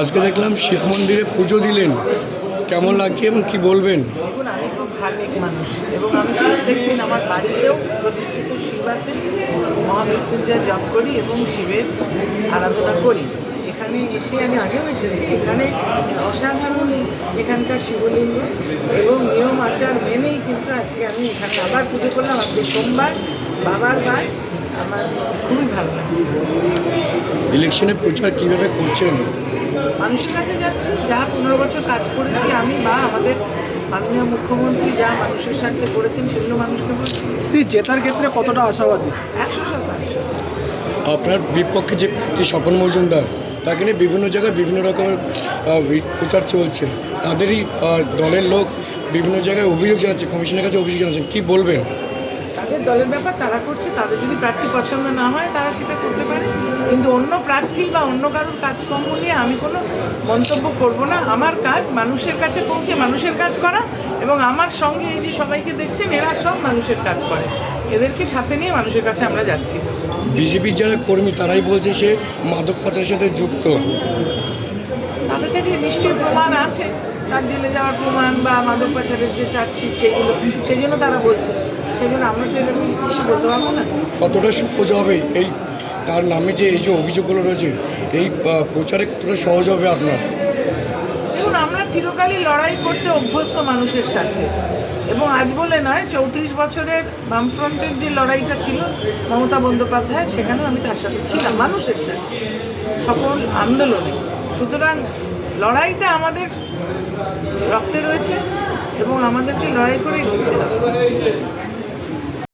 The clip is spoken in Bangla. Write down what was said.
আজকে দেখলাম শিব মন্দিরে পুজো দিলেন। কেমন লাগছে এবং কি বলবেন? দেখুন আমি খুব ধার্মিক মানুষ এবং আমি প্রত্যেকদিন আমার বাড়িতেও প্রতিষ্ঠিত শিব আছে। জপ করি এবং শিবের আরাধনা করি। এখানে এসে আমি আগেও এসেছি। এখানে অসাধারণ এখানকার শিবলিঙ্গ এবং নিয়ম আচার মেনেই কিন্তু আজকে আমি এখানে আবার পুজো করলাম। আজকে সোমবার বাবার বার। আমার খুবই ভালো লাগছে। ইলেকশনে প্রচার কীভাবে করছেন? মানুষের কাছে যাচ্ছি যা পনেরো বছর কাজ করেছি আমি বা আমাদের মাননীয় মুখ্যমন্ত্রী যা মানুষের সাথে করেছেন সেগুলো মানুষকে বলছি। তিনি জেতার ক্ষেত্রে কতটা আশাবাদী? একশো শতাংশ। আপনার বিপক্ষে যে প্রার্থী স্বপন মজুমদার তাকে নিয়ে বিভিন্ন জায়গায় বিভিন্ন রকমের প্রচার চলছে। তাদেরই দলের লোক বিভিন্ন জায়গায় অভিযোগ জানাচ্ছে কমিশনের কাছে অভিযোগ জানাচ্ছেন। কি বলবেন? তাদের দলের ব্যাপার তারা করছে তাদের যদি প্রার্থী পছন্দ না হয় তারা সেটা করতে পারে। কিন্তু অন্য প্রার্থী বা অন্য কারোর কাজকর্ম নিয়ে আমি কোনো মন্তব্য করব না। আমার কাজ মানুষের কাছে পৌঁছে মানুষের কাজ করা এবং আমার সঙ্গে এই যে সবাইকে দেখছেন এরা সব মানুষের কাজ করে। এদেরকে সাথে নিয়ে মানুষের কাছে আমরা যাচ্ছি। বিজেপির যারা কর্মী তারাই বলছে সে মাদক পাচারের সাথে যুক্ত। তাদের কাছে নিশ্চয়ই প্রমাণ আছে। তার জেলে যাওয়ার প্রমাণ বা মাদক পাচারের যে চার্জশিট সেগুলো সেই জন্য তারা বলছে। সেই জন্য আমরা তো এরকম কিছু বলতে পারব না। কতটা সহজ হবে এই তার নামে যে এই যে অভিযোগগুলো রয়েছে, এই প্রচারে কতটা সহজ হবে আপনার? দেখুন, আমরা চিরকালই লড়াই করতে অভ্যস্ত মানুষের সাথে। এবং আজ বলে নয়, চৌত্রিশ বছরের বামফ্রন্টের যে লড়াইটা ছিল, মমতা বন্দ্যোপাধ্যায়, সেখানেও আমি তার সাথে ছিলাম, মানুষের সাথে। সকল আন্দোলনে। সুতরাং লড়াইটা আমাদের রক্তে রয়েছে এবং আমাদেরকে লড়াই করেই জিততে হবে।